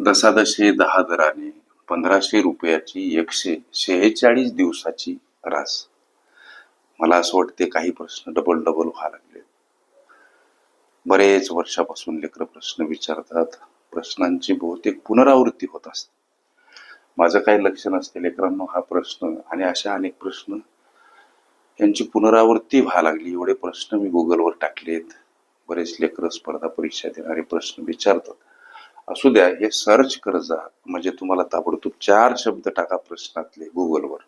दसादशे दहा दराने पंधराशे रुपयाची एकशे शेहेचाळीस दिवसाची रास. मला असं वाटते काही प्रश्न डबल डबल व्हा लागले बरेच वर्षापासून लेकर प्रश्न विचारतात. प्रश्नांची बहुतेक पुनरावृत्ती होत असते. माझं काही लक्ष नसते लेकरांनो हा प्रश्न आणि अशा अनेक प्रश्न यांची पुनरावृत्ती व्हा लागली. एवढे प्रश्न मी गुगलवर टाकलेत. बरेच लेकर स्पर्धा परीक्षा देणारे प्रश्न विचारतात. असू द्या हे सर्च करत जा. म्हणजे तुम्हाला ताबडतोब चार शब्द टाका प्रश्नातले गुगलवर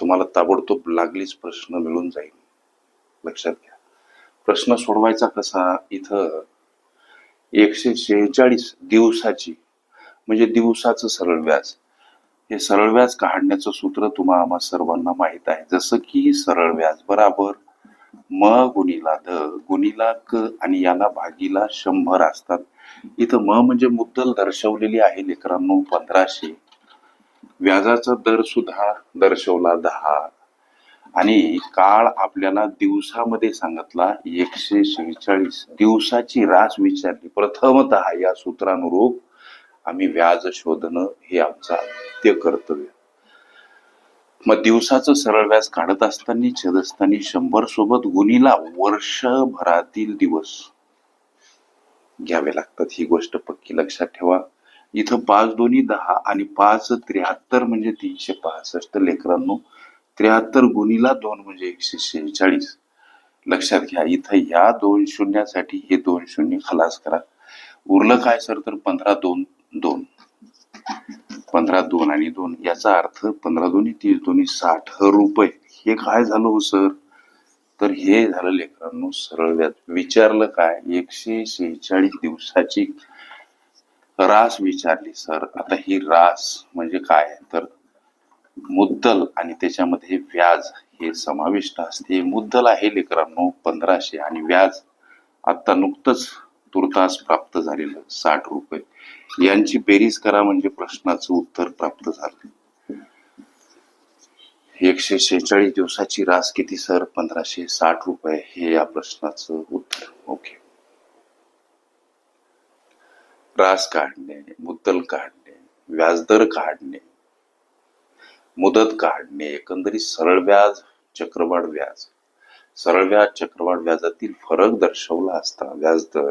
तुम्हाला ताबडतोब लागलीच प्रश्न मिळून जाईल. लक्षात घ्या. प्रश्न सोडवायचा कसा? इथं एकशे शेहेचाळीस दिवसाची म्हणजे दिवसाचं सरळ व्याज. हे सरळ व्याज काढण्याचं सूत्र तुम्हा आम्हा सर्वांना माहीत आहे. जसं की सरळ व्याज बराबर म गुणीला द गुणीला क आणि याला भागीला शंभर असतात. इथं म म्हणजे मुद्दल दर्शवलेली आहे लेकरांनो पंधराशे. व्याजाचा दर सुद्धा दर्शवला दहा. आणि काळ आपल्याला दिवसामध्ये सांगितला एकशे शेहेचाळीस. दिवसाची रास विचारली. प्रथमत या सूत्रानुरूप आम्ही व्याज शोधणं हे आमचं आद्य कर्तव्य. मग दिवसाचं सरळ व्याज काढत असताना छेद असताना शंभर सोबत गुणीला वर्षभरातील दिवस घ्यावे लागतात. ही गोष्ट पक्की लक्षात ठेवा. इथं पाच दोन्ही दहा आणि पाच त्र्याहत्तर म्हणजे तीनशे पासष्ट लेकरांनो. त्र्याहत्तर गुणीला दोन म्हणजे एकशे शेहेचाळीस. लक्षात घ्या इथं या दोन शून्यासाठी हे दोन शून्य खलास करा. उरलं काय सर? तर पंधरा दोन दोन. पंधरा दोन आणि दोन याचा अर्थ पंधरा दोन्ही तीस दोन्ही साठ रुपये. हे काय झालं हो सर? तर हे झालं लेकरांनो सरळ व्याज. विचारलं काय? एकशे शेहेचाळीस दिवसाची रास विचारली सर. आता ही रास म्हणजे काय? तर मुद्दल आणि त्याच्यामध्ये व्याज हे समाविष्ट असते. मुद्दल आहे लेकरांनो पंधराशे. आणि व्याज आता नुकतंच तुर्तास प्राप्त झालेलं साठ रुपये. यांची बेरीज करा म्हणजे प्रश्नाचं उत्तर प्राप्त झालं. एकशे शेहेचाळीस दिवसाची रास किती सर? पंधराशे साठ रुपये. हे या प्रश्नाचं उत्तर. ओके. रास काढणे मुद्दल काढणे व्याजदर काढणे मुदत काढणे एकंदरीत सरळ व्याज चक्रवाढ व्याज. सरळ व्याज चक्रवाढ व्याजातील फरक दर्शवला असता व्याजदर